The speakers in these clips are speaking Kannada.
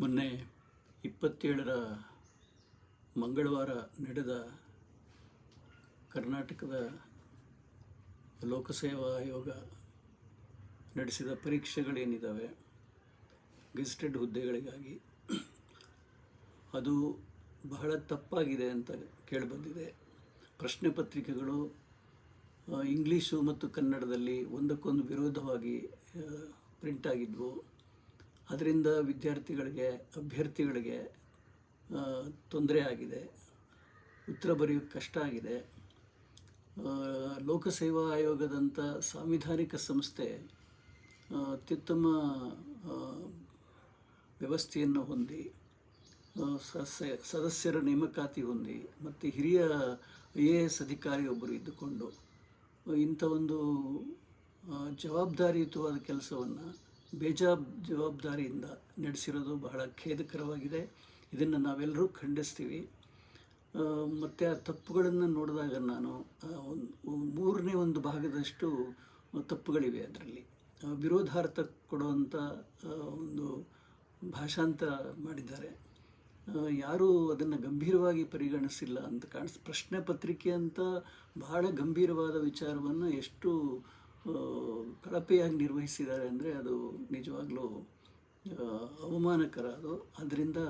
ಮೊನ್ನೆ ಇಪ್ಪತ್ತೇಳರ ಮಂಗಳವಾರ ನಡೆದ ಕರ್ನಾಟಕದ ಲೋಕಸೇವಾ ಆಯೋಗ ನಡೆಸಿದ ಪರೀಕ್ಷೆಗಳೇನಿದ್ದಾವೆ ಗೆಸ್ಟೆಡ್ ಹುದ್ದೆಗಳಿಗಾಗಿ. ಅದು ಬಹಳ ತಪ್ಪಾಗಿದೆ ಅಂತ ಕೇಳಿಬಂದಿದೆ. ಪ್ರಶ್ನೆ ಪತ್ರಿಕೆಗಳು ಇಂಗ್ಲೀಷು ಮತ್ತು ಕನ್ನಡದಲ್ಲಿ ಒಂದಕ್ಕೊಂದು ವಿರೋಧವಾಗಿ ಪ್ರಿಂಟ್ ಆಗಿದ್ವು. ಅದರಿಂದ ವಿದ್ಯಾರ್ಥಿಗಳಿಗೆ, ಅಭ್ಯರ್ಥಿಗಳಿಗೆ ತೊಂದರೆ ಆಗಿದೆ. ಉತ್ತರ ಬರೆಯೋಕ್ಕೆ ಕಷ್ಟ ಆಗಿದೆ. ಲೋಕಸೇವಾ ಆಯೋಗದಂಥ ಸಾಂವಿಧಾನಿಕ ಸಂಸ್ಥೆ ಅತ್ಯುತ್ತಮ ವ್ಯವಸ್ಥೆಯನ್ನು ಹೊಂದಿ ಸದಸ್ಯರ ನೇಮಕಾತಿ ಹೊಂದಿ, ಮತ್ತು ಹಿರಿಯ ಐ ಎ ಎಸ್ ಅಧಿಕಾರಿಯೊಬ್ಬರು ಇದ್ದುಕೊಂಡು ಇಂಥ ಒಂದು ಜವಾಬ್ದಾರಿಯುತವಾದ ಕೆಲಸವನ್ನು ಬೇಜಾಬ್ ಜವಾಬ್ದಾರಿಯಿಂದ ನಡೆಸಿರೋದು ಬಹಳ ಖೇದಕರವಾಗಿದೆ. ಇದನ್ನು ನಾವೆಲ್ಲರೂ ಖಂಡಿಸ್ತೀವಿ. ಮತ್ತು ಆ ತಪ್ಪುಗಳನ್ನು ನೋಡಿದಾಗ ನಾನು ಒಂದು, ಮೂರನೇ ಒಂದು ಭಾಗದಷ್ಟು ತಪ್ಪುಗಳಿವೆ ಅದರಲ್ಲಿ. ವಿರೋಧಾರ್ಥ ಕೊಡುವಂಥ ಒಂದು ಭಾಷಾಂತರ ಮಾಡಿದ್ದಾರೆ. ಯಾರೂ ಅದನ್ನು ಗಂಭೀರವಾಗಿ ಪರಿಗಣಿಸಿಲ್ಲ ಅಂತ ಕಾಣಿಸ್ ಪ್ರಶ್ನೆ ಪತ್ರಿಕೆ ಅಂತ ಬಹಳ ಗಂಭೀರವಾದ ವಿಚಾರವನ್ನು ಎಷ್ಟು ಕಳಪೆಯಾಗಿ ನಿರ್ವಹಿಸಿದ್ದಾರೆ ಅಂದರೆ ಅದು ನಿಜವಾಗ್ಲೂ ಅವಮಾನಕರ. ಅದು ಅದರಿಂದ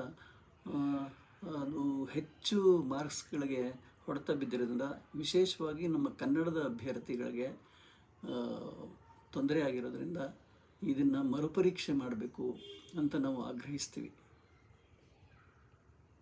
ಅದು ಹೆಚ್ಚು ಮಾರ್ಕ್ಸ್ಗಳಿಗೆ ಹೊಡೆತ ಬಿದ್ದಿರೋದ್ರಿಂದ ವಿಶೇಷವಾಗಿ ನಮ್ಮ ಕನ್ನಡದ ಅಭ್ಯರ್ಥಿಗಳಿಗೆ ತೊಂದರೆ ಆಗಿರೋದ್ರಿಂದ ಇದನ್ನು ಮರುಪರೀಕ್ಷೆ ಮಾಡಬೇಕು ಅಂತ ನಾವು ಆಗ್ರಹಿಸ್ತೀವಿ.